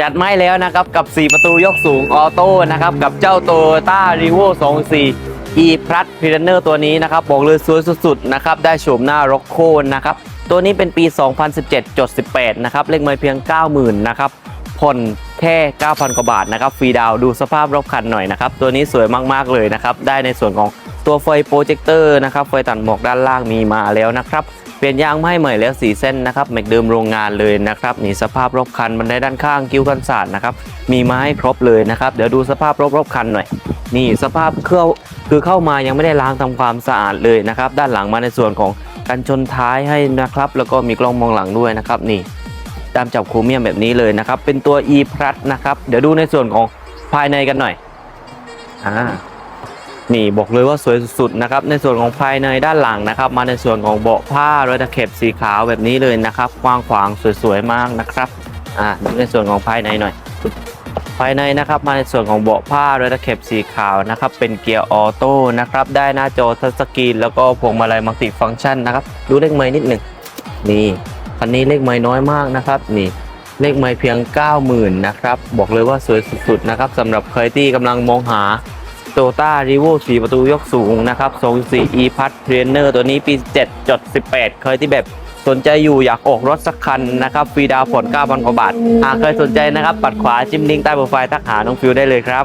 จัดไม่แล้วนะครับ กับ 4 ประตูยกสูงออโต้นะครับ กับเจ้าโตโยต้ารีโว24 e p l u s p r e n e r ตัวนี้นะครับ บอกเลยสวยสุดๆนะครับ ได้โฉมหน้าร็อกโคนนะครับ ตัวนี้เป็นปี 2017จด18 นะครับ เลขไม่เพียง 90,000 นะครับผ่อนแค่ 9,000 กว่าบาทนะครับ ฟรีดาวดูสภาพรถคันหน่อยนะครับ ตัวนี้สวยมากๆเลยนะครับ ได้ในส่วนของ ตัวไฟโปรเจคเตอร์นะครับไฟตัดหมอกด้านล่างมีมาแล้วนะครับเปลี่ยนยางมาใหใหม่แล้วสีเส้นนะครับแม็กเดิมโรงงานเลยนะครับนี่สภาพรอบคันบันไดด้านข้างกิ้วกันศาสตร์นะครับมีมาให้ครบเลยนะครับเดี๋ยวดูสภาพรอบรอบคันหน่อย นี่สภาพเครื่องคือเข้ามายังไม่ได้ล้างทำความสะอาดเลยนะครับด้านหลังมาในส่วนของกันชนท้ายให้นะครับ แล้วก็มีกล้องมองหลังด้วยนะครับนี่ตามจับโครเมียมแบบนี้เลยนะครับเป็นตัว e p l u s นะครับเดี๋ยวดูในส่วนของภายในกันหน่อยอ่า นี่บอกเลยว่าสวยสุดๆนะครับในส่วนของภายในด้านหลังนะครับ มาในส่วนของเบาะผ้ารอยตะเข็บสีขาวแบบนี้เลยนะครับกว้างขวางสวยๆมากนะครับอ่าดูในส่วนของภายในหน่อย ภายในนะครับมาในส่วนของเบาะผ้ารอยตะเข็บสีขาวนะครับ เป็นเกียร์ออโต้นะครับได้หน้าจอทัชสกรีนแล้วก็พวงมาลัยมัลติฟังก์ชันนะครับดูเลขไม้นิดหนึ่งนี่คันนี้เลขไม้น้อยมากนะครับนี่เลขไม้เพียง 90,000นะครับบอกเลยว่าสวยสุดๆนะครับสำหรับใครที่กำลังมองหา โตต้ารีโว4ประตูยกสูงนะครับทรง4 e p a s t r a i n e r ตัวนี้ปี 7.18 เคยที่แบบสนใจอยู่อยากออกรถสักคันนะครับฟรีดาวน์ผ่อน9,000กว่าบาท หากเคยสนใจนะครับ ปัดขวาจิ้มลิงก์ใต้โปรไฟล์ทักหาน้องฟิวได้เลยครับ